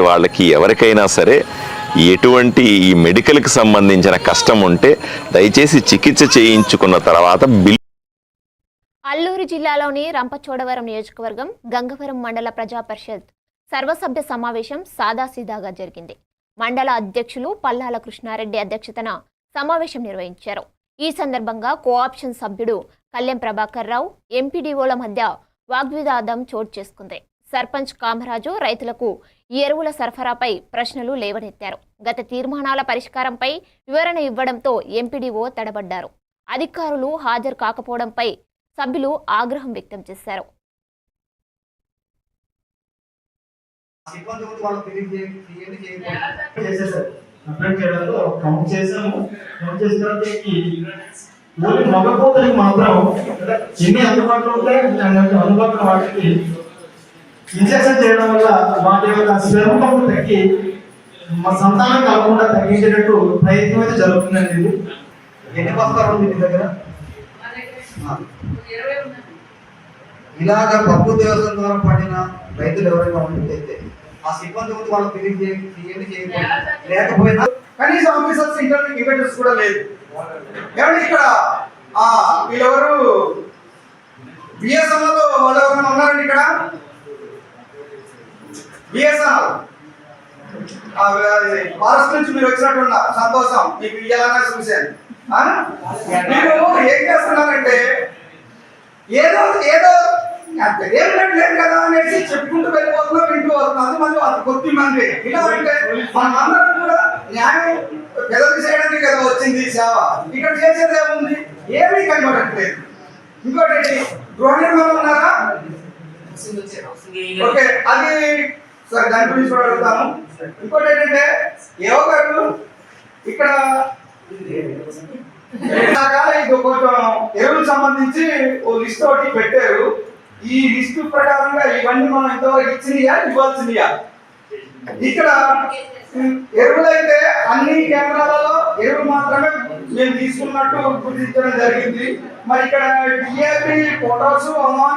వాళ్ళకి ఎవరికైనా సరే ఎటువంటి ఈ మెడికల్కి సంబంధించిన కష్టం ఉంటే దయచేసి చికిత్స చేయించుకున్న తర్వాత బిల్ అల్లూరు జిల్లాలోని రంపచోడవరం నియోజకవర్గం గంగవరం మండల ప్రజా పరిషత్ సర్వసభ్య సమావేశం సాదాసీదాగా జరిగింది. మండల అధ్యక్షులు పల్లాల కృష్ణారెడ్డి అధ్యక్షతన సమావేశం నిర్వహించారు. ఈ సందర్భంగా కోఆప్షన్ సభ్యుడు కళ్యాణ్ ప్రభాకర్ రావు ఎంపీడీఓల మధ్య వాగ్వివాదం చోటు చేసుకుంది. సర్పంచ్ కామరాజు రైతులకు ఎరువుల సరఫరాపై ప్రశ్నలు లేవనెత్తారు. గత తీర్మానాల పరిష్కారంపై వివరణ ఇవ్వడంతో ఎంపీడీఓ తడబడ్డారు. అధికారులు హాజరు కాకపోవడంపై సభ్యులు ఆగ్రహం వ్యక్తం చేశారు. సిబ్బంది కూడా కౌంట్ చేసాము కౌంట్ చేసిన తర్వాత మగ కూతురికి మాత్రం ఎన్ని అందుబాటులో ఉంటాయి అందుబాటులో వాటికి ఇంజక్షన్ చేయడం వల్ల వాటి యొక్క స్పెర్మ్ తగ్గి మా సంతానం కాకుండా తగ్గించేటట్టు ప్రయత్నం అయితే జరుగుతుందండి ఇది. ఎన్ని బస్తాలు ఉంది మీ దగ్గర? ఇలాగ పప్పు దేవతల ద్వారా పడిన రైతులు ఎవరైనా ఉన్నట్టయితే ఆ సిబ్బంది ముందు వాళ్ళు ఫిలింగ్ చేయండి చేయకపోయినా కనీసం ఆఫీసర్స్ ఇంటర్వ్యూ ఇన్వెటర్స్ కూడా లేదు. ఏమంటే ఇక్కడ ఆ వీళ్ళెవరు బిఎస్ఎన్ఎల్ వాళ్ళు ఎవరైనా ఉన్నారండి ఇక్కడ బిఎస్ఎన్ఎల్. ఫారెస్ట్ నుంచి మీరు వచ్చినట్టు ఉన్నారు సంతోషం మీకు ఇయ్యాలన్నా చూశాను? మీరు ఏం చేస్తున్నారంటే ఏదో ఏదో ఏం లేదు కదా అనేసి చెప్పుకుంటూ వెళ్ళిపోతున్నా వింటూ వస్తున్నాం అది మంది అది కొద్ది మంది. ఇలా అంటే కూడా న్యాయం పెదవి చేయడానికి కదా వచ్చింది సేవ. ఇక్కడ చేసేది ఏముంది? ఏమీ కనబడట్లేదు ఇంకోటి? గృహ నిర్మాణం ఉన్నారా? ఓకే అది సార్ దాని గురించి కూడా అడుగుతాను. ఇంకోటి ఏంటంటే ఏవో గారు ఇక్కడ ఇది కొంచెం ఎరువులకు సంబంధించి ఓ లిస్ట్ ఒకటి పెట్టారు. ఈ లిస్ట్ ప్రకారంగా ఇవన్నీ మనం ఇంతవరకు ఇచ్చినయా ఇవ్వాల్సినయా? ఇక్కడ ఎరువులైతే అన్ని కేంద్రాలలో ఎరువు మాత్రమే మేము తీసుకున్నట్టు గుర్తించడం జరిగింది. మరి ఇక్కడ డిఏపి పొటాసు